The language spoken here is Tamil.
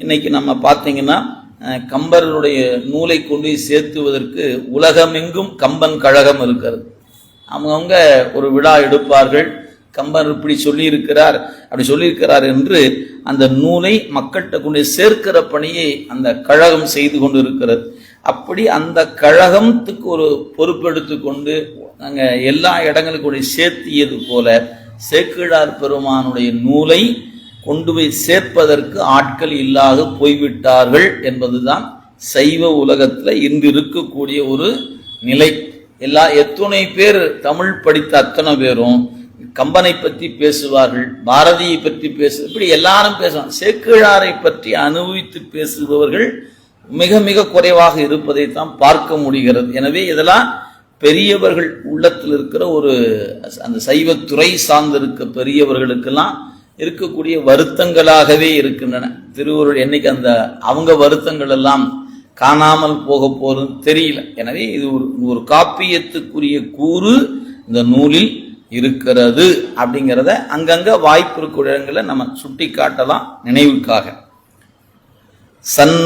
இன்னைக்கு நம்ம பார்த்தீங்கன்னா கம்பர்களுடைய கம்பருடைய நூலை கொண்டு சேர்த்துவதற்கு உலகமெங்கும் கம்பன் கழகம் இருக்கிறது. அவங்கவுங்க ஒரு விழா எடுப்பார்கள். கம்பர் இப்படி சொல்லியிருக்கிறார் அப்படி சொல்லியிருக்கிறார் என்று அந்த நூலை மக்கள்கிட்ட கொண்டு சேர்க்கிற பணியை அந்த கழகம் செய்து கொண்டு இருக்கிறது அப்படி அந்த கழகத்துக்கு ஒரு பொறுப்பெடுத்து கொண்டு நாங்கள் எல்லா இடங்களுக்கும் சேர்த்தியது போல சேக்கிழார் பெருமானுடைய நூலை கொண்டு போய் சேர்ப்பதற்கு ஆட்கள் இல்லாது போய்விட்டார்கள் என்பதுதான் சைவ உலகத்தில் இன்று இருக்கக்கூடிய ஒரு நிலை. எல்லா எத்தனை பேர் தமிழ் படித்த அத்தனை பேரும் கம்பனை பற்றி பேசுவார்கள் பாரதியை பற்றி பேசு இப்படி எல்லாரும் பேசுவாங்க. சேக்கிழாரை பற்றி அனுபவித்து பேசுபவர்கள் மிக மிக குறைவாக இருப்பதை தான் பார்க்க முடிகிறது. எனவே இதெல்லாம் பெரியவர்கள் உள்ளத்தில் இருக்கிற ஒரு அந்த சைவத்துறை சார்ந்திருக்க பெரியவர்களுக்கெல்லாம் இருக்கக்கூடிய வருத்தங்களாகவே இருக்கின்றன. திருவருள் என்னைக்கு அந்த அவங்க வருத்தங்கள் எல்லாம் காணாமல் போக போறது தெரியல. எனவே இது ஒரு ஒரு காப்பியத்துக்குரிய கூறு இந்த நூலில் இருக்கிறது அப்படிங்கிறத அங்கங்க வாய்ப்பு இருக்கிற இடங்களை நம்ம சுட்டி காட்டலாம் நினைவுக்காக. சன்